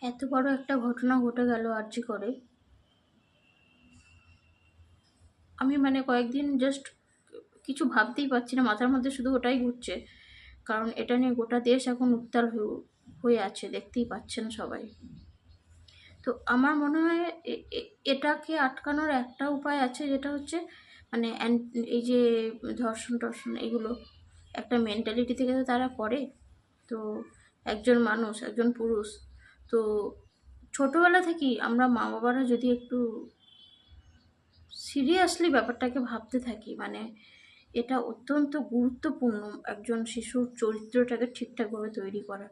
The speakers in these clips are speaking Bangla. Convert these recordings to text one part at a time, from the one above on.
এত বড় একটা ঘটনা ঘটে গেল আর্জি করে। আমি মানে কয়েকদিন জাস্ট কিছু ভাবতেই পারছি না, মাথার মধ্যে শুধু ওটাই ঘুরছে। কারণ এটা নিয়ে গোটা দেশ এখন উত্তাল হয়ে- আছে, দেখতেই পাচ্ছেন সবাই। তো আমার মনে হয় এটাকে আটকানোর একটা উপায় আছে, যেটা হচ্ছে মানে এই যে ধর্ষণ টর্ষণ এগুলো একটা মেন্টালিটি থেকে তো তারা করে। তো একজন মানুষ, একজন পুরুষ তো ছোটোবেলা থেকেই আমরা মা বাবারা যদি একটু সিরিয়াসলি ব্যাপারটাকে ভাবতে থাকি মানে এটা অত্যন্ত গুরুত্বপূর্ণ একজন শিশুর চরিত্রটাকে ঠিকঠাকভাবে তৈরি করা,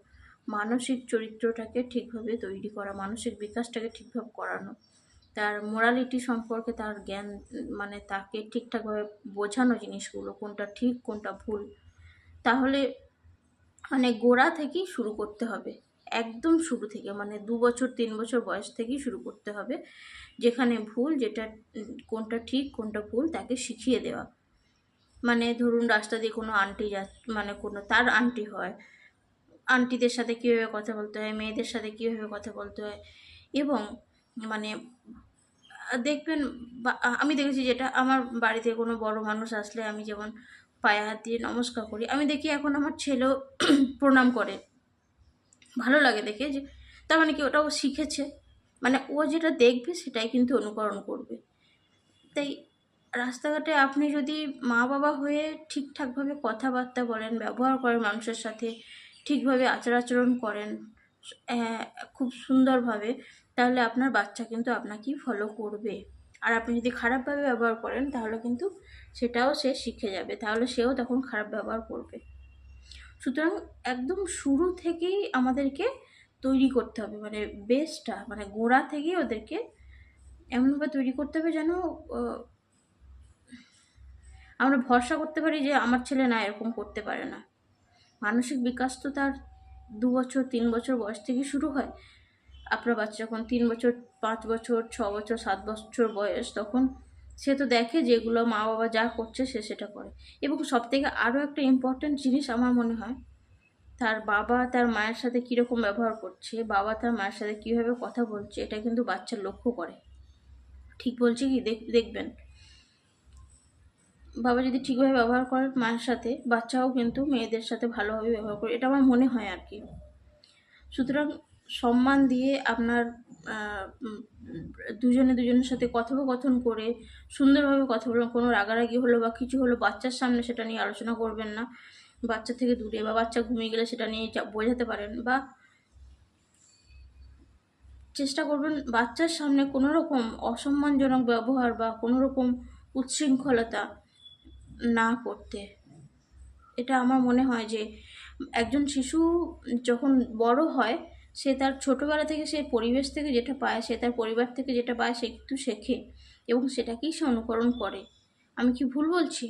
মানসিক চরিত্রটাকে ঠিকভাবে তৈরি করা, মানসিক বিকাশটাকে ঠিকভাবে করানো, তার মোরালিটি সম্পর্কে তার জ্ঞান মানে তাকে ঠিকঠাকভাবে বোঝানো জিনিসগুলো, কোনটা ঠিক, কোনটা ভুল, তাহলে মানে গোড়া থেকেই শুরু করতে হবে। একদম শুরু থেকে মানে দু বছর, তিন বছর বয়স থেকেই শুরু করতে হবে। যেখানে ভুল যেটা, কোনটা ঠিক, কোনটা ভুল তাকে শিখিয়ে দেওয়া। মানে ধরুন রাস্তা দিয়ে কোনো আন্টি যা মানে কোনো তার আন্টি হয়। আন্টিদের সাথে কীভাবে কথা বলতে হয়, মেয়েদের সাথে কীভাবে কথা বলতে হয় এবং মানে দেখবেন আমি দেখেছি যেটা, আমার বাড়িতে কোনো বড় মানুষ আসলে আমি যেমন পায়ে হাত দিয়ে নমস্কার করি, আমি দেখি এখন আমার ছেলেও প্রণাম করে। ভালো লাগে দেখে যে, তার মানে কি ওটা ও শিখেছে। মানে ও যেটা দেখবে সেটাই কিন্তু অনুকরণ করবে। তাই রাস্তাঘাটে আপনি যদি মা বাবা হয়ে ঠিকঠাকভাবে কথাবার্তা বলেন, ব্যবহার করেন মানুষের সাথে, ঠিকভাবে আচার আচরণ করেন খুব সুন্দরভাবে, তাহলে আপনার বাচ্চা কিন্তু আপনাকেই ফলো করবে। আর আপনি যদি খারাপভাবে ব্যবহার করেন, তাহলে কিন্তু সেটাও সে শিখে যাবে। তাহলে সেও তখন খারাপ ব্যবহার করবে। সুতরাং একদম শুরু থেকেই আমাদেরকে তৈরি করতে হবে মানে বেসটা মানে গোড়া থেকেই ওদেরকে এমনভাবে তৈরি করতে হবে যেন আমরা ভরসা করতে পারি যে আমার ছেলে না এরকম করতে পারে না। মানসিক বিকাশ তো তার দু বছর, তিন বছর বয়স থেকে শুরু হয়। আপনার বাচ্চা যখন তিন বছর, পাঁচ বছর, ছ বছর, সাত বছর বয়স, তখন সে তো দেখে যেগুলো মা বাবা যা করছে সে সেটা করে। এবং সব থেকে আরও একটা ইম্পর্ট্যান্ট জিনিস আমার মনে হয়, তার বাবা তার মায়ের সাথে কীরকম ব্যবহার করছে, বাবা তার মায়ের সাথে কীভাবে কথা বলছে, এটা কিন্তু বাচ্চা লক্ষ্য করে। ঠিক বলছে কি? দেখ- দেখবেন। বাবা যদি ঠিকভাবে ব্যবহার করে মায়ের সাথে, বাচ্চাও কিন্তু মেয়েদের সাথে ভালোভাবে ব্যবহার করে, এটা আমার মনে হয় আর কি। সুতরাং সম্মান দিয়ে আপনার দুজনে দুজনের সাথে কথোপকথন করে সুন্দরভাবে কথা বলবেন কোনো রাগারাগি হলো বা কিছু হলো, বাচ্চার সামনে সেটা নিয়ে আলোচনা করবেন না। বাচ্চা থেকে দূরে বা বাচ্চা ঘুমিয়ে গেলে সেটা নিয়ে বোঝাতে পারেন বা চেষ্টা করবেন বাচ্চার সামনে কোনো রকম অসম্মানজনক ব্যবহার বা কোনো রকম উচ্ছৃঙ্খলতা না করতে। এটা আমার মনে হয় যে একজন শিশু যখন বড় হয় সে তার ছোটোবেলা থেকে সে পরিবেশ থেকে যেটা পায়, সে তার পরিবার থেকে যেটা পায়, সে কিন্তু শেখে এবং সেটাকেই সে অনুকরণ করে। আমি কি ভুল বলছি?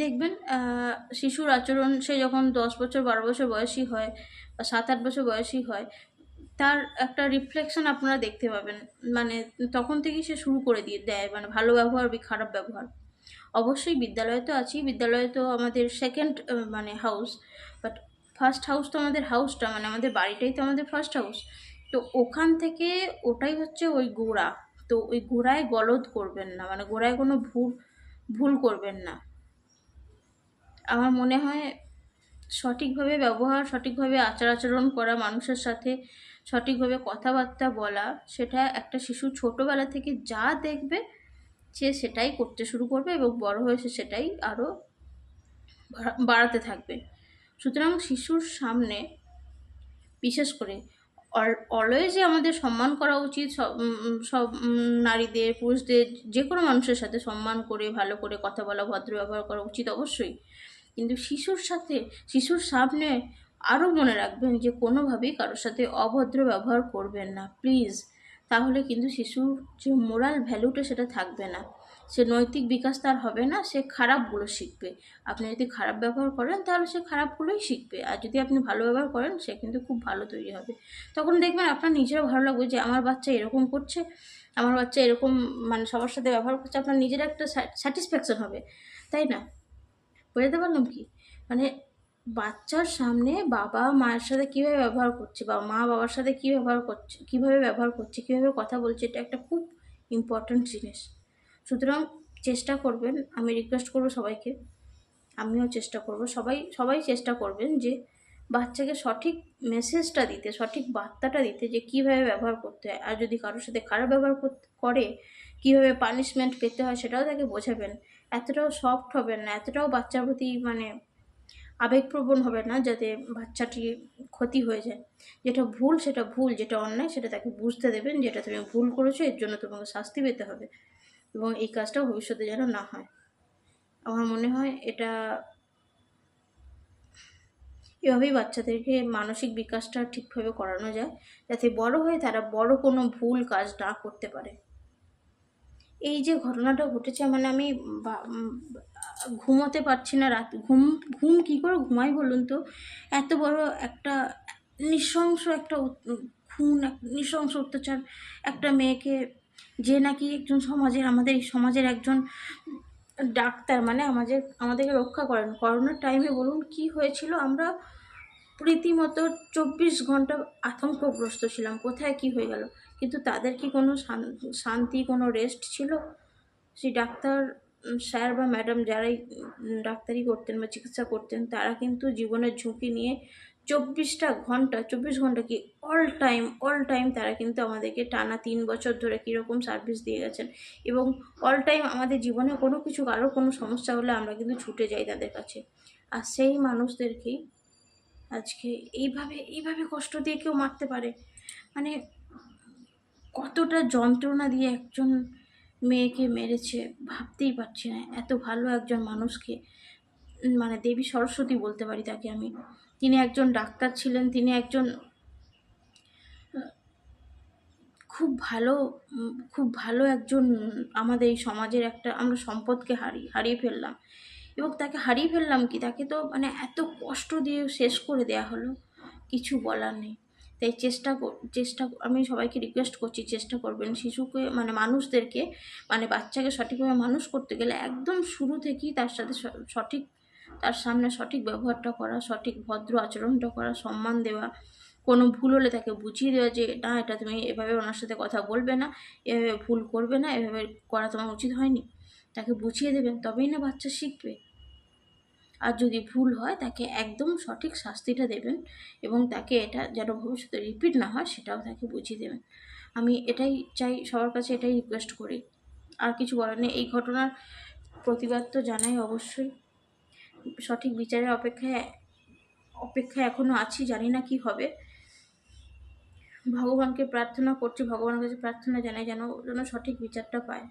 দেখবেন শিশুর আচরণ, সে যখন দশ বছর, বারো বছর বয়সী হয় বা সাত, আট বছর বয়সী হয়, তার একটা রিফ্লেকশন আপনারা দেখতে পাবেন। মানে তখন থেকেই সে শুরু করে দিয়ে দেয় মানে ভালো ব্যবহার বি, খারাপ ব্যবহার। অবশ্যই বিদ্যালয়ে তো আছি বিদ্যালয়ে তো আমাদের সেকেন্ড মানে হাউস বাট ফার্স্ট হাউস তো আমাদের হাউসটা মানে আমাদের বাড়িটাই তো আমাদের ফার্স্ট হাউস তো ওখান থেকে ওটাই হচ্ছে ওই গোড়া, তো ওই গোড়ায় গলদ করবেন না মানে গোড়ায় কোনো ভুল ভুল করবেন না। আমার মনে হয় সঠিকভাবে ব্যবহার, সঠিকভাবে আচার আচরণ করা মানুষের সাথে, সঠিকভাবে কথাবার্তা বলা, সেটা একটা শিশু ছোটোবেলা থেকে যা দেখবে, সে সেটাই করতে শুরু করবে এবং বড় হয়ে সেটাই আরও বাড়াতে থাকবে। সুতরাং শিশুর সামনে বিশেষ করে অলওয়েজই আমাদের সম্মান করা উচিত সব নারীদের, পুরুষদের, যে কোনো মানুষের সাথে সম্মান করে, ভালো করে কথা বলা, ভদ্র ব্যবহার করা উচিত অবশ্যই। কিন্তু শিশুর সাথে, শিশুর সামনে আরও মনে রাখবেন যে কোনোভাবেই কারোর সাথে অভদ্র ব্যবহার করবেন না প্লিজ তাহলে কিন্তু শিশুর যে মোরাল ভ্যালুটা সেটা থাকবে না। সে নৈতিক বিকাশ তার হবে না, সে খারাপগুলো শিখবে। আপনি যদি খারাপ ব্যবহার করেন, তাহলে সে খারাপগুলোই শিখবে। আর যদি আপনি ভালো ব্যবহার করেন, সে কিন্তু খুব ভালো তৈরি হবে। তখন দেখবেন আপনার নিজেরও ভালো লাগবে যে, আমার বাচ্চা এরকম করছে, আমার বাচ্চা এরকম মানে সবার সাথে ব্যবহার করছে, আপনার নিজের একটা স্যাটিসফ্যাকশন হবে। তাই না? বোঝাতে পারলাম কি? মানে বাচ্চার সামনে বাবা মায়ের সাথে কীভাবে ব্যবহার করছে, বা মা বাবার সাথে কী ব্যবহার করছে, কীভাবে ব্যবহার করছে, কীভাবে কথা বলছে, এটা একটা খুব ইম্পর্ট্যান্ট জিনিস। সুতরাং চেষ্টা করবেন, আমি রিকোয়েস্ট করব সবাইকে, আমিও চেষ্টা করব, সবাই সবাই চেষ্টা করবেন যে বাচ্চাকে সঠিক মেসেজটা দিতে, সঠিক বার্তাটা দিতে যে কীভাবে ব্যবহার করতে হয়। আর যদি কারোর সাথে খারাপ ব্যবহার করে কীভাবে পানিশমেন্ট পেতে হয় সেটাও তাকে বোঝাবেন। এতটাও সফট হবেন না, এতটাও বাচ্চার প্রতি মানে আবেগপ্রবণ হবে না যাতে বাচ্চাটি ক্ষতি হয়ে যায়। যেটা ভুল সেটা ভুল, যেটা অন্যায় সেটা তাকে বুঝতে দেবেন যেটা তুমি ভুল করেছ, এর জন্য তোমাকে শাস্তি পেতে হবে। এবং এই কাজটা ভবিষ্যতে যেন না হয়। আমার মনে হয় এটা এভাবেই বাচ্চাদেরকে মানসিক বিকাশটা ঠিকভাবে করানো যায়, যাতে বড় হয়ে তারা বড় কোনো ভুল কাজ না করতে পারে। এই যে ঘটনাটা ঘটেছে মানে আমি ঘুমোতে পারছি না রাত, ঘুম ঘুম কী করে ঘুমাই বলুন তো? এত বড় একটা নৃশংস একটা খুন, এক- নৃশংস অত্যাচার একটা মেয়েকে যে নাকি একজন সমাজের, আমাদের এই সমাজের একজন ডাক্তার মানে আমাদের, আমাদেরকে রক্ষা করেন। করোনার টাইমে বলুন কি হয়েছিল? আমরা রীতিমতো চব্বিশ ঘণ্টা আতঙ্কগ্রস্ত ছিলাম। কোথায় কি হয়ে গেল? কিন্তু তাদের কি কোনো শান- শান্তি, কোনো রেস্ট ছিল? সেই ডাক্তার স্যার বা ম্যাডাম যারাই ডাক্তারি করতেন বা চিকিৎসা করতেন, তারা কিন্তু জীবনের ঝুঁকি নিয়ে চব্বিশটা ঘণ্টা, চব্বিশ ঘণ্টা কি অল টাইম অল টাইম তারা কিন্তু আমাদেরকে টানা তিন বছর ধরে কীরকম সার্ভিস দিয়ে গেছেন। এবং অল টাইম আমাদের জীবনে কোনো কিছু, কারও কোনো সমস্যা হলে আমরা কিন্তু ছুটে যাই তাদের কাছে। আর সেই মানুষদেরকেই আজকে এইভাবে এইভাবে কষ্ট দিয়ে কেউ মারতে পারে? মানে কতটা যন্ত্রণা দিয়ে একজন মেয়েকে মেরেছে ভাবতেই পারছি না। এত ভালো একজন মানুষকে মানে দেবী সরস্বতী বলতে পারি তাকে আমি। তিনি একজন ডাক্তার ছিলেন, তিনি একজন, খুব ভালো খুব ভালো একজন, আমাদের এই সমাজের একটা, আমরা সম্পদকে হারিয়ে হারিয়ে ফেললাম। এবং তাকে হারিয়ে ফেললাম কি? তাকে তো মানে এত কষ্ট দিয়ে শেষ করে দেয়া হলো। কিছু বলার নেই। তাই চেষ্টা চেষ্টা আমি সবাইকে রিকোয়েস্ট করছি, চেষ্টা করবেন শিশুকে মানে মানুষদেরকে মানে বাচ্চাকে সঠিকভাবে মানুষ করতে গেলে একদম শুরু থেকেই তার সাথে সঠিক তার সামনে সঠিক ব্যবহারটা করা, সঠিক ভদ্র আচরণটা করা, সম্মান দেওয়া, কোনো ভুল হলে তাকে বুঝিয়ে দেওয়া যে, না, এটা তুমি এভাবে ওনার সাথে কথা বলবে না, এভাবে ভুল করবে না, এভাবে করা তোমার উচিত হয়নি। তাকে বুঝিয়ে দেবেন, তবেই না বাচ্চা শিখবে। আর যদি ভুল হয়, তাকে একদম সঠিক শাস্তিটা দেবেন এবং তাকে এটা যেন ভবিষ্যতে রিপিট না হয়, সেটাও তাকে বুঝিয়ে দেবেন। আমি এটাই চাই, সবার কাছে এটাই রিকোয়েস্ট করি। আর কিছু বলার নেই, এই ঘটনার প্রতিবাদ তো জানাই অবশ্যই। সঠিক বিচারের অপেক্ষায় অপেক্ষা এখনও আছি, জানি না কি হবে। ভগবানকে প্রার্থনা করছি, ভগবানের কাছে প্রার্থনা জানাই যেন যেন সঠিক বিচারটা পায়।